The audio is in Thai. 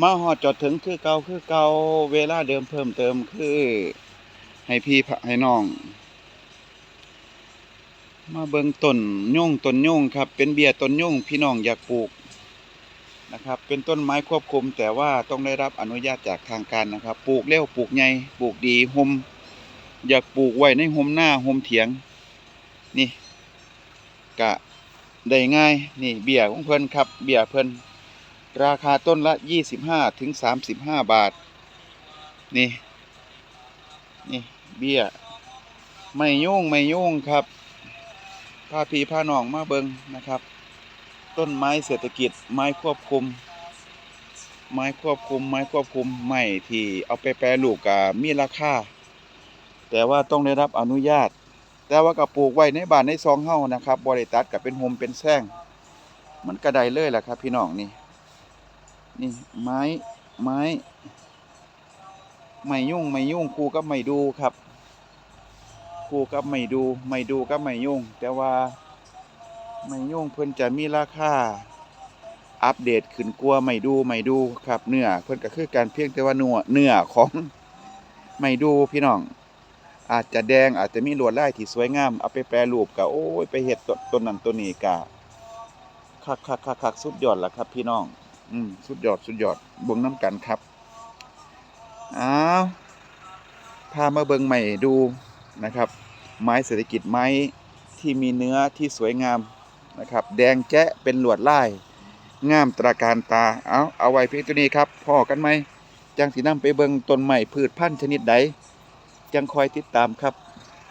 มาฮอดจอดถึงคือเก่าคือเก่าเวลาเดิมเพิ่มเติมคือ ให้พี่ให้น้อง มาเบิงต้นย่งต้นย่งครับ เป็นเบี้ยต้นย่งพี่น้องอยากปลูกนะครับ เป็นต้นไม้ควบคุม แต่ว่าต้องได้รับอนุญาตจากทางการนะครับ ปลูกเร็วปลูกใหญ่ปลูกดีห่มอยากปลูกไว้ในห่มหน้าห่มเถียง นี่กะได้ง่าย นี่เบี้ยของเพิ่นครับ เบี้ยเพิ่น ราคาต้นละ 25ถึง35 บาท นี่ นี่ เบี้ย ไม่ยุ่งไม่ยุ่งครับพาพี่พานองมาเบิงนะครับ ต้นไม้เศรษฐกิจไม้ควบคุม ไม้ควบคุม ไม้ควบคุมไม้ที่เอาไปแปรรูปกับมีราคาแต่ว่าต้องได้รับอนุญาต แต่ว่ากับปลูกไว้ในบ้านในซองเฮานะครับบริตัดกับเป็นโฮมเป็นแซงมันกระไดเลยแหละครับ พี่น้องนี่ นี่ไม้ไม้ไม่ยุ่งไม่ยุ่งครูก็ไม่ดูครับครูก็ไม่ดูไม่ดูก็ไม่ยุ่ง แต่ว่าไม่ยุ่งเพิ่นจะมีราคาอัปเดตขึ้นกลัวไม่ดูไม่ดูครับเนื้อเพิ่นก็คือการเพียงแต่ว่าเนื้อเนื้อของไม่ดูพี่น้อง อาจจะแดงอาจจะมีลวดลายที่สวยงามเอาไปแปรรูปก็โอ้ยไปเฮ็ดต้นนั้นต้นนี้ก็คักคักคักคักสุดยอดละครับ พี่น้อง อืมสุดยอดสุดยอดเบิ่งน้ำกันครับอ้าวพามาเบิงใหม่ดูนะครับ ไม้เศรษฐกิจไม้ที่มีเนื้อที่สวยงามนะครับ แดงแจ๊ะเป็นหลวดลายงามตราการตา เอาเอาไว้เพียงตัวนี้ครับพ่อกันไหมจังสีน้ำไปเบิงต้นใหม่พืชพันธุ์ชนิดใดจังคอยติดตามครับ